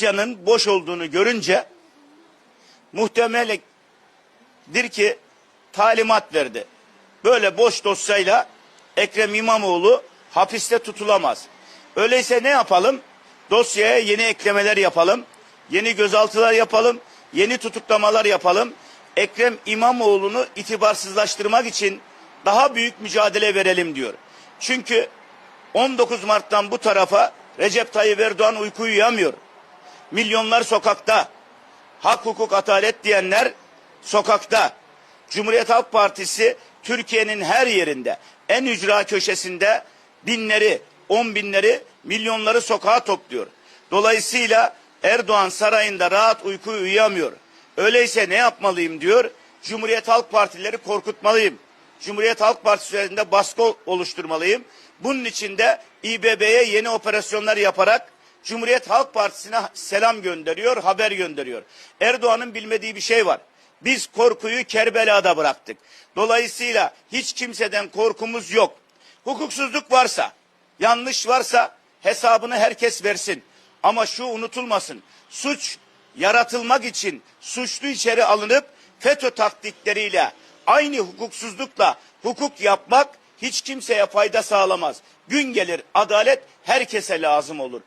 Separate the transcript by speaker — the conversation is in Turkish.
Speaker 1: dosyanın boş olduğunu görünce muhtemeldir ki talimat verdi. Böyle boş dosyayla Ekrem İmamoğlu hapiste tutulamaz. Öyleyse ne yapalım? Dosyaya yeni eklemeler yapalım. Yeni gözaltılar yapalım. Yeni tutuklamalar yapalım. Ekrem İmamoğlu'nu itibarsızlaştırmak için daha büyük mücadele verelim diyor. Çünkü 19 Mart'tan bu tarafa Recep Tayyip Erdoğan uyku uyuyamıyor. Milyonlar sokakta. Hak, hukuk, adalet diyenler sokakta. Cumhuriyet Halk Partisi Türkiye'nin her yerinde, en ücra köşesinde binleri, on binleri, milyonları sokağa topluyor. Dolayısıyla Erdoğan sarayında rahat uyku uyuyamıyor. Öyleyse ne yapmalıyım diyor. Cumhuriyet Halk Partileri korkutmalıyım. Cumhuriyet Halk Partisi üzerinde baskı oluşturmalıyım. Bunun için de İBB'ye yeni operasyonlar yaparak Cumhuriyet Halk Partisi'ne selam gönderiyor, haber gönderiyor. Erdoğan'ın bilmediği bir şey var. Biz korkuyu Kerbela'da bıraktık. Dolayısıyla hiç kimseden korkumuz yok. Hukuksuzluk varsa, yanlış varsa hesabını herkes versin. Ama şu unutulmasın. Suç yaratılmak için suçlu içeri alınıp FETÖ taktikleriyle aynı hukuksuzlukla hukuk yapmak hiç kimseye fayda sağlamaz. Gün gelir adalet herkese lazım olur.